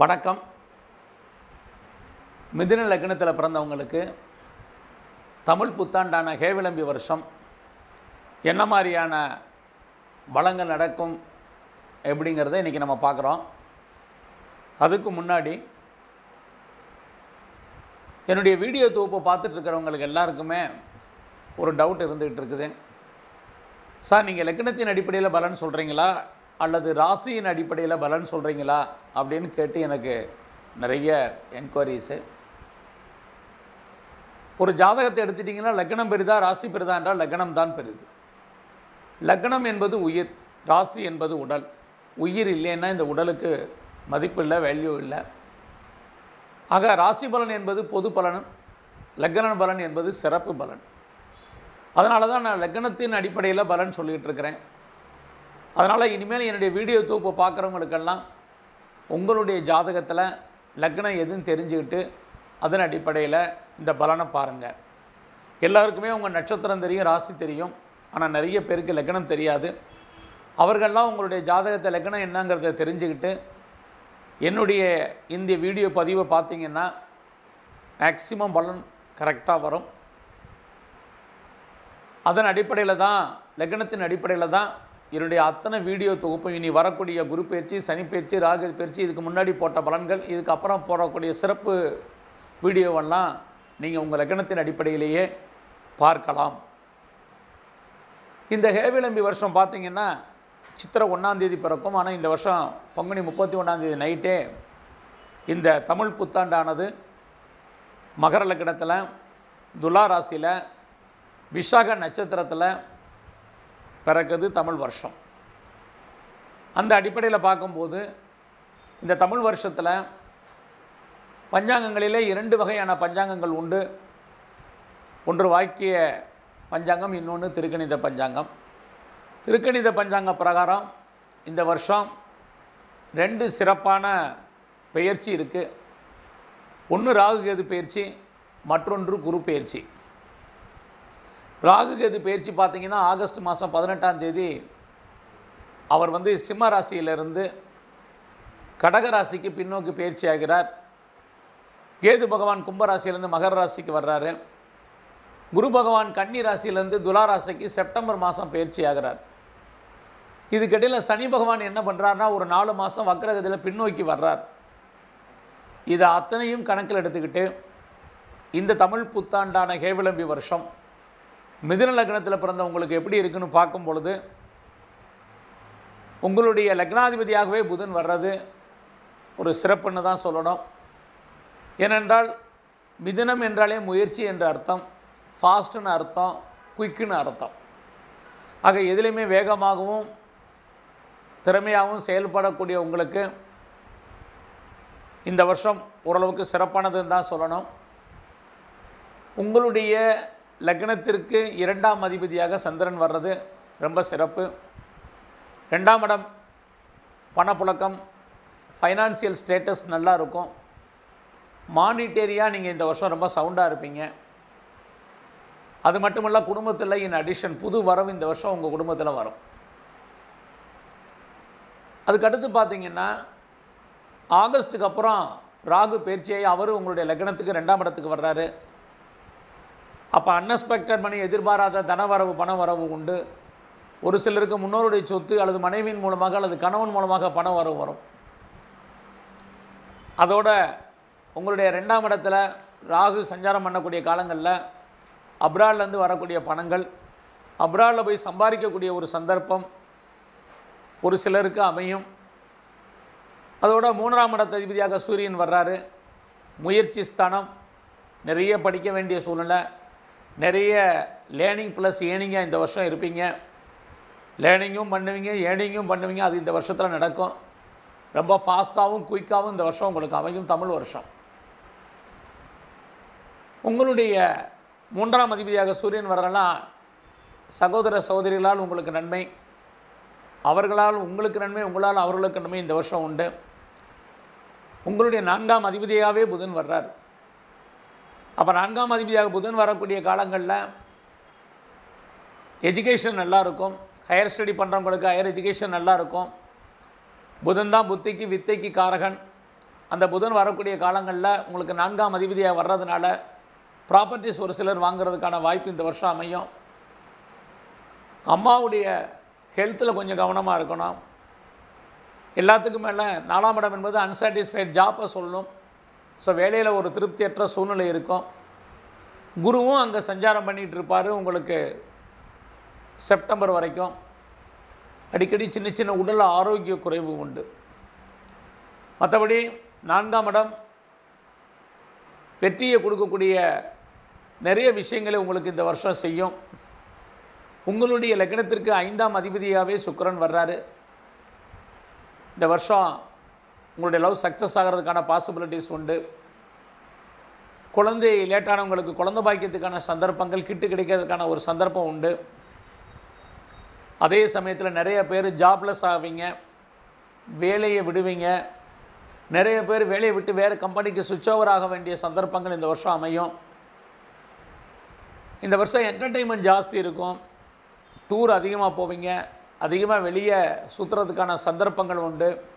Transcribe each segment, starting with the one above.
வணக்கம். மிதின லக்னத்தில் பிறந்தவங்களுக்கு தமிழ் புத்தாண்டான ஹேவிளம்பி வருஷம். என்ன மாதிரியான பலங்கள் நடக்கும் எப்படிங்கிறத இன்றைக்கி நம்ம பார்க்குறோம். அதுக்கு முன்னாடி என்னுடைய வீடியோ தொகுப்பை பார்த்துட்டு இருக்கிறவங்களுக்கு எல்லாருக்குமே ஒரு டவுட் இருந்துகிட்டு இருக்குது. சார் நீங்கள் லக்னத்தின் அடிப்படையில் பலன் சொல்கிறீங்களா அல்லது ராசியின் அடிப்படையில் பலன் சொல்கிறீங்களா அப்படின்னு கேட்டு எனக்கு நிறைய என்கொயரிஸு ஒரு ஜாதகத்தை எடுத்துட்டிங்கன்னா லக்னம் பெரிதா ராசி பெரிதா என்றால் லக்னம் தான் பெரிது. லக்னம் என்பது உயிர் ராசி என்பது உடல். உயிர் இல்லைன்னா இந்த உடலுக்கு மதிப்பு இல்லை வேல்யூ இல்லை. ஆக ராசி பலன் என்பது பொது பலனும் லக்ன பலன் என்பது சிறப்பு பலன். அதனால தான் நான் லக்னத்தின் அடிப்படையில் பலன் சொல்லிகிட்டு இருக்கிறேன். அதனால் இனிமேல் என்னுடைய வீடியோ தொகுப்பை பார்க்குறவங்களுக்கெல்லாம் உங்களுடைய ஜாதகத்தில் லக்னம் எதுன்னு தெரிஞ்சுக்கிட்டு அதன் அடிப்படையில் இந்த பலனை பாருங்கள் எல்லாருக்குமே உங்கள் நட்சத்திரம் தெரியும் ராசி தெரியும். ஆனால் நிறைய பேருக்கு லக்னம் தெரியாது. அவர்கள்லாம் உங்களுடைய ஜாதகத்தை லக்னம் என்னங்கிறத தெரிஞ்சுக்கிட்டு என்னுடைய இந்த வீடியோ பதிவை பார்த்தீங்கன்னா மேக்சிமம் பலன் கரெக்டாக வரும். அதன் அடிப்படையில் தான் லக்னத்தின் அடிப்படையில் தான் என்னுடைய அத்தனை வீடியோ தொகுப்பு இனி வரக்கூடிய குரு பயிற்சி சனி பயிற்சி ராகு பயிற்சி இதுக்கு முன்னாடி போட்ட பலன்கள் இதுக்கப்புறம் போடக்கூடிய சிறப்பு வீடியோவெல்லாம் நீங்கள் உங்கள் லக்னத்தின் அடிப்படையிலேயே பார்க்கலாம். இந்த ஹேவிளம்பி வருஷம் பார்த்தீங்கன்னா சித்திரை ஒன்றாந்தேதி பிறக்கும். ஆனால் இந்த வருஷம் பங்குனி முப்பத்தி ஒன்றாந்தேதி நைட்டே இந்த தமிழ் புத்தாண்டானது மகர லக்னத்தில் துலா ராசியில் விஷாக நட்சத்திரத்தில் பிறக்குது தமிழ் வருஷம். அந்த அடிப்படையில் பார்க்கும்போது இந்த தமிழ் வருஷத்தில் பஞ்சாங்கங்களிலே இரண்டு வகையான பஞ்சாங்கங்கள் உண்டு. ஒன்று வாக்கிய பஞ்சாங்கம் இன்னொன்று திருக்கணித பஞ்சாங்கம். திருக்கணித பஞ்சாங்க பிரகாரம் இந்த வருஷம் ரெண்டு சிறப்பான பெயர்ச்சி இருக்குது ஒன்று ராகுகேது பயிற்சி மற்றொன்று குரு பயிற்சி ராகுகேது பயிற்சி பார்த்தீங்கன்னா ஆகஸ்ட் மாதம் பதினெட்டாம் தேதி அவர் வந்து சிம்ம ராசியிலிருந்து கடக ராசிக்கு பின்னோக்கி பயிற்சி ஆகிறார். கேது பகவான் கும்பராசியிலேருந்து மகர ராசிக்கு வர்றாரு. குரு பகவான் கன்னி ராசியிலேருந்து துலா ராசிக்கு செப்டம்பர் மாதம் பயிற்சி ஆகிறார். இதுக்கிடையில் சனி பகவான் என்ன பண்ணுறாருனா ஒரு நாலு மாதம் வக்ரகத்தில் பின்னோக்கி வர்றார். இதை அத்தனையும் கணக்கில் எடுத்துக்கிட்டு இந்த தமிழ் புத்தாண்டான ஹேவிளம்பி வருஷம் மிதுன லக்னத்தில் பிறந்தவங்களுக்கு எப்படி இருக்குன்னு பார்க்கும் பொழுது உங்களுடைய லக்னாதிபதியாகவே புதன் வர்றது ஒரு சிறப்புன்னு தான் சொல்லணும். ஏனென்றால் மிதுனம் என்றாலே முயற்சி என்ற அர்த்தம் ஃபாஸ்ட்டுன்னு அர்த்தம் குயிக்குன்னு அர்த்தம். ஆக எதுலேயுமே வேகமாகவும் திறமையாகவும் செயல்படக்கூடிய உங்களுக்கு இந்த வருஷம் ஓரளவுக்கு சிறப்பானதுன்னு தான் சொல்லணும். உங்களுடைய லக்னத்திற்கு இரண்டாம் அதிபதியாக சந்திரன் வர்றது ரொம்ப சிறப்பு. ரெண்டாம் இடம் பணப்புழக்கம் ஃபைனான்சியல் ஸ்டேட்டஸ் நல்லா இருக்கும். மானிட்டேரியாக நீங்கள் இந்த வருஷம் ரொம்ப சவுண்டாக இருப்பீங்க. அது மட்டுமல்ல குடும்பத்தில் இன் அடிஷன் புது வரவு இந்த வருஷம் உங்கள் குடும்பத்தில் வரும். அதுக்கடுத்து பார்த்தீங்கன்னா ஆகஸ்ட்டுக்கு அப்புறம் ராகு பயிற்சியாகி அவர் உங்களுடைய லக்னத்துக்கு ரெண்டாம் இடத்துக்கு வர்றாரு. அப்போ அன்எக்ஸ்பெக்டட் மணி எதிர்பாராத தனவரவு பணவரவு உண்டு. ஒரு சிலருக்கு முன்னோருடைய சொத்து அல்லது மனைவியின் மூலமாக அல்லது கணவன் மூலமாக பண வரவு வரும். அதோட உங்களுடைய ரெண்டாம் இடத்துல ராகு சஞ்சாரம் பண்ணக்கூடிய காலங்களில் அப்ராட்லேருந்து வரக்கூடிய பணங்கள் அப்ராடில் போய் சம்பாதிக்கக்கூடிய ஒரு சந்தர்ப்பம் ஒரு சிலருக்கு அமையும். அதோட மூன்றாம் இடத்த அதிபதியாக சூரியன் வர்றாரு. முயற்சி ஸ்தானம் நிறைய படிக்க வேண்டிய சூழ்நிலை. நிறைய லேர்னிங் ப்ளஸ் ஏர்னிங்காக இந்த வருஷம் இருப்பீங்க. லேர்னிங்கும் பண்ணுவீங்க ஏர்னிங்கும் பண்ணுவீங்க அது இந்த வருஷத்தில் நடக்கும். ரொம்ப ஃபாஸ்ட்டாகவும் குயிக்காகவும் இந்த வருஷம் உங்களுக்கு அமையும் தமிழ் வருஷம். உங்களுடைய மூன்றாம் அதிபதியாக சூரியன் வரலாம். சகோதர சகோதரிகளால் உங்களுக்கு நன்மை. அவர்களால் உங்களுக்கு நன்மை உங்களால் அவர்களுக்கு நன்மை இந்த வருஷம் உண்டு. உங்களுடைய நான்காம் அதிபதியாகவே புதன் வர்றார். அப்போ நான்காம் அதிபதியாக புதன் வரக்கூடிய காலங்களில் எஜுகேஷன் நல்லாயிருக்கும் ஹையர் ஸ்டடி பண்ணுறவங்களுக்கு ஹையர் எஜுகேஷன் நல்லாயிருக்கும் புதன் தான் புத்திக்கு வித்தைக்கு காரகன். அந்த புதன் வரக்கூடிய காலங்களில் உங்களுக்கு நான்காம் அதிபதியாக வர்றதுனால ப்ராப்பர்ட்டிஸ் ஒரு சிலர் வாங்குறதுக்கான வாய்ப்பு இந்த வருஷம் அமையும். அம்மாவுடைய ஹெல்த்தில் கொஞ்சம் கவனமாக இருக்கணும். எல்லாத்துக்கும் மேலே நாலாம் இடம் என்பது அன்சாட்டிஸ்ஃபைட் ஜாப்பை சொல்லணும். ஸோ வேலையில் ஒரு திருப்தியற்ற சூழ்நிலை இருக்கும். குருவும் அங்கே சஞ்சாரம் பண்ணிகிட்டு இருப்பார். உங்களுக்கு செப்டம்பர் வரைக்கும் அடிக்கடி சின்ன சின்ன உடல் ஆரோக்கிய குறைவு உண்டு. மற்றபடி நான்காம் இடம் வெற்றியை கொடுக்கக்கூடிய நிறைய விஷயங்களை உங்களுக்கு இந்த வருஷம் செய்யும். உங்களுடைய லக்னத்திற்கு ஐந்தாம் அதிபதியாகவே சுக்கரன் வர்றாரு. இந்த வருஷம் உங்களுடைய லவ் சக்ஸஸ் ஆகிறதுக்கான பாசிபிலிட்டிஸ் உண்டு. குழந்தை லேட்டானவங்களுக்கு குழந்தை பாக்கியத்துக்கான சந்தர்ப்பங்கள் கிட்டு கிடைக்கிறதுக்கான ஒரு சந்தர்ப்பம் உண்டு. அதே சமயத்தில் நிறைய பேர் ஜாப்லெஸ் ஆவீங்க வேலையை விடுவீங்க. நிறைய பேர் வேலையை விட்டு வேறு கம்பெனிக்கு சுவிட்ச் ஓவர் ஆக வேண்டிய சந்தர்ப்பங்கள் இந்த வருஷம் அமையும். இந்த வருஷம் என்டர்டெயின்மெண்ட் ஜாஸ்தி இருக்கும். டூர் அதிகமாக போவீங்க அதிகமாக வெளியே சுற்றுறதுக்கான சந்தர்ப்பங்கள் உண்டு.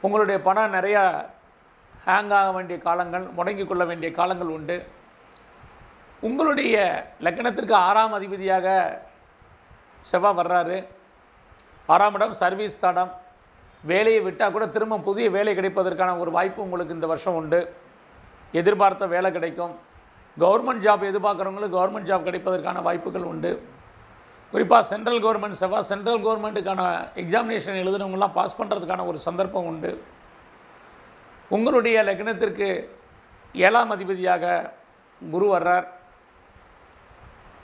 உங்களுடைய பணம் நிறையா ஹேங் ஆக வேண்டிய காலங்கள் முடங்கிக் கொள்ள வேண்டிய காலங்கள் உண்டு. உங்களுடைய லக்கணத்திற்கு ஆறாம் அதிபதியாக செவ்வாய் வர்றாரு. ஆறாம் இடம் சர்வீஸ் தடம். வேலையை விட்டால் கூட திரும்ப புதிய வேலை கிடைப்பதற்கான ஒரு வாய்ப்பு உங்களுக்கு இந்த வருஷம் உண்டு. எதிர்பார்த்த வேலை கிடைக்கும். கவர்மெண்ட் ஜாப் எதிர்பார்க்குறவங்களுக்கு கவர்மெண்ட் ஜாப் கிடைப்பதற்கான வாய்ப்புகள் உண்டு. குறிப்பாக சென்ட்ரல் கவர்மெண்ட் செவ்வாய் சென்ட்ரல் கவர்மெண்ட்டுக்கான எக்ஸாமினேஷன் எழுதுனவங்களாம் பாஸ் பண்ணுறதுக்கான ஒரு சந்தர்ப்பம் உண்டு. உங்களுடைய லக்னத்திற்கு ஏழாம் அதிபதியாக குரு வர்றார்.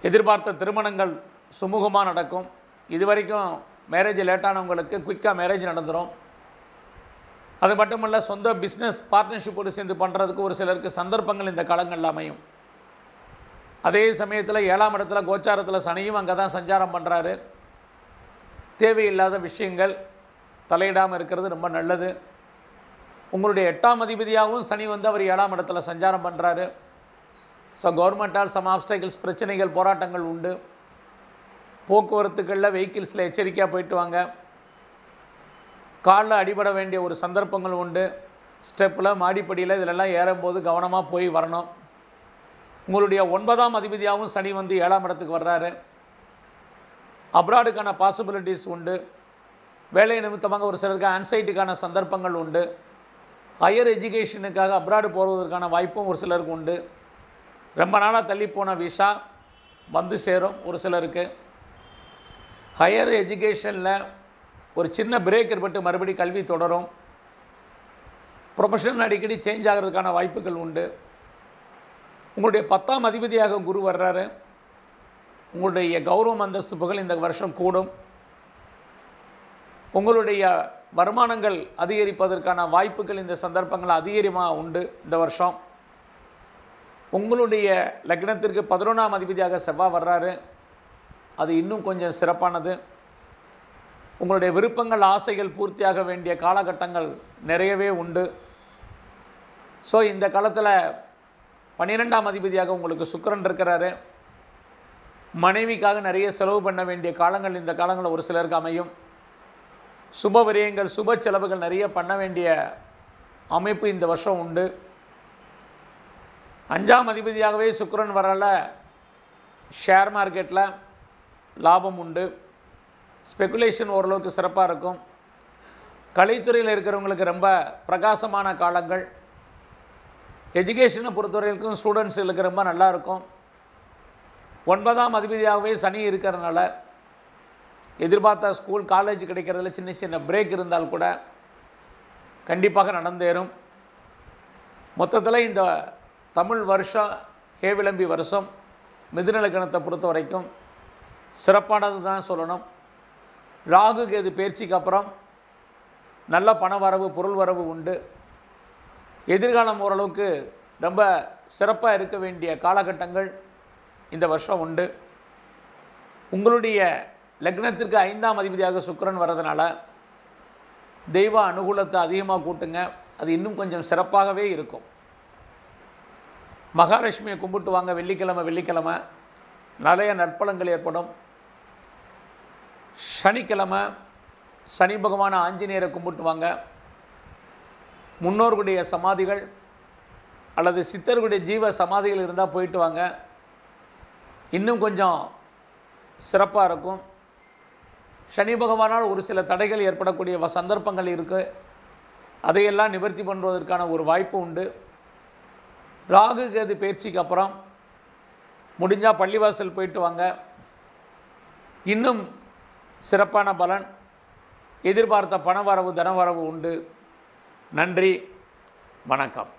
எதிர்பார்த்த திருமணங்கள் சுமூகமாக நடக்கும். இது வரைக்கும் மேரேஜ் லேட்டானவங்களுக்கு குயிக்காக மேரேஜ் நடந்துடும் அது மட்டுமல்ல சொந்த பிஸ்னஸ் பார்ட்னர்ஷிப்போடு சேர்ந்து பண்ணுறதுக்கு ஒரு சிலருக்கு சந்தர்ப்பங்கள் இந்த காலங்களில் அமையும். அதே சமயத்தில் ஏழாம் இடத்துல கோச்சாரத்தில் சனியும் அங்கே தான் சஞ்சாரம் பண்ணுறாரு தேவையில்லாத விஷயங்கள் தலையிடாமல் இருக்கிறது ரொம்ப நல்லது. உங்களுடைய எட்டாம் அதிபதியாகவும் சனி வந்து அவர் ஏழாம் இடத்துல சஞ்சாரம் பண்ணுறாரு ஸோ கவர்மெண்ட்டால் சம் ஆப்ஸ்டைக்கிள்ஸ் பிரச்சனைகள் போராட்டங்கள் உண்டு. போக்குவரத்துகளில் வெஹிக்கிள்ஸில் எச்சரிக்கையாக போயிட்டு வாங்க. காலில் அடிபட வேண்டிய ஒரு சந்தர்ப்பங்கள் உண்டு. ஸ்டெப்பில் மாடிப்படியில் இதிலெல்லாம் ஏறும்போது கவனமாக போய் வரணும். உங்களுடைய ஒன்பதாம் அதிபதியாகவும் சனி வந்து ஏழாம் இடத்துக்கு வர்றாரு. அப்ராடுக்கான பாசிபிலிட்டிஸ் உண்டு. வேலை நிமித்தமாக ஒரு சிலருக்கு ஆன்சைட்டுக்கான சந்தர்ப்பங்கள் உண்டு. ஹையர் எஜுகேஷனுக்காக அப்ராடு போவதற்கான வாய்ப்பும் ஒரு சிலருக்கு உண்டு. ரொம்ப நாளாக தள்ளி போன விசா வந்து சேரும் ஒரு சிலருக்கு. ஹையர் எஜுகேஷனில் ஒரு சின்ன பிரேக் ஏற்பட்டு மறுபடி கல்வி தொடரும். ப்ரொஃபஷன் அடிக்கடி சேஞ்ச் ஆகிறதுக்கான வாய்ப்புகள் உண்டு. உங்களுடைய பத்தாம் அதிபதியாக குரு வர்றாரு. உங்களுடைய கௌரவம் அந்தஸ்து புகழ் இந்த வருஷம் கூடும். உங்களுடைய வருமானங்கள் அதிகரிப்பதற்கான வாய்ப்புகள் இந்த சந்தர்ப்பங்கள் அதிகரிமாக உண்டு இந்த வருஷம். உங்களுடைய லக்னத்திற்கு பதினொன்றாம் அதிபதியாக செவ்வாய் வர்றாரு. அது இன்னும் கொஞ்சம் சிறப்பானது. உங்களுடைய விருப்பங்கள் ஆசைகள் பூர்த்தியாக வேண்டிய காலகட்டங்கள் நிறையவே உண்டு. ஸோ இந்த காலத்தில் பன்னிரெண்டாம் அதிபதியாக உங்களுக்கு சுக்கரன் இருக்கிறாரு. மனைவிக்காக நிறைய செலவு பண்ண வேண்டிய காலங்கள் இந்த காலங்களில் ஒரு சிலருக்கு அமையும். சுப விரயங்கள் சுப செலவுகள் நிறைய பண்ண வேண்டிய அமைப்பு இந்த வருஷம் உண்டு. அஞ்சாம் அதிபதியாகவே சுக்கரன் வரல. ஷேர் மார்க்கெட்டில் லாபம் உண்டு. ஸ்பெகுலேஷன் ஓரளவுக்கு சிறப்பாக இருக்கும். கலைத்துறையில் இருக்கிறவங்களுக்கு ரொம்ப பிரகாசமான காலங்கள். எஜுகேஷனை பொறுத்தவரைக்கும் ஸ்டூடெண்ட்ஸுகளுக்கு ரொம்ப நல்லாயிருக்கும். ஒன்பதாம் அதிபதியாகவே சனி இருக்கிறதுனால எதிர்பார்த்த ஸ்கூல் காலேஜ் கிடைக்கிறதுல சின்ன சின்ன பிரேக் இருந்தால் கூட கண்டிப்பாக நடந்தேறும். மொத்தத்தில் இந்த தமிழ் வருஷம் ஹேவிளம்பி வருஷம் மிதுநலக்கணத்தை பொறுத்த வரைக்கும் சிறப்பானது தான் சொல்லணும். ராகு கேது பயிற்சிக்கு அப்புறம் நல்ல பண வரவு பொருள் வரவு உண்டு. எதிர்காலம் ஓரளவுக்கு ரொம்ப சிறப்பாக இருக்க வேண்டிய காலகட்டங்கள் இந்த வருஷம் உண்டு. உங்களுடைய லக்னத்திற்கு ஐந்தாம் அதிபதியாக சுக்கரன் வர்றதுனால தெய்வ அனுகூலத்தை அதிகமாக கூட்டுங்க. அது இன்னும் கொஞ்சம் சிறப்பாகவே இருக்கும். மகாலட்சுமியை கும்பிட்டு வாங்க. வெள்ளிக்கிழமை வெள்ளிக்கிழமை நிறைய நற்பலங்கள் ஏற்படும். சனிக்கிழமை சனி பகவான ஆஞ்சநேயரை கும்பிட்டு வாங்க. முன்னோர்களுடைய சமாதிகள் அல்லது சித்தர்களுடைய ஜீவ சமாதிகள் இருந்தால் போயிட்டு வாங்க. இன்னும் கொஞ்சம் சிறப்பாக இருக்கும். சனி பகவானால் ஒரு சில தடைகள் ஏற்படக்கூடிய சந்தர்ப்பங்கள் இருக்குது அதையெல்லாம் நிவர்த்தி பண்ணுவதற்கான ஒரு வாய்ப்பு உண்டு. ராகு கேது பயிற்சிக்கு அப்புறம் முடிஞ்சால் பள்ளிவாசல் போயிட்டு வாங்க. இன்னும் சிறப்பான பலன். எதிர்பார்த்த பணவரவு தனவரவு உண்டு. நன்றி வணக்கம்.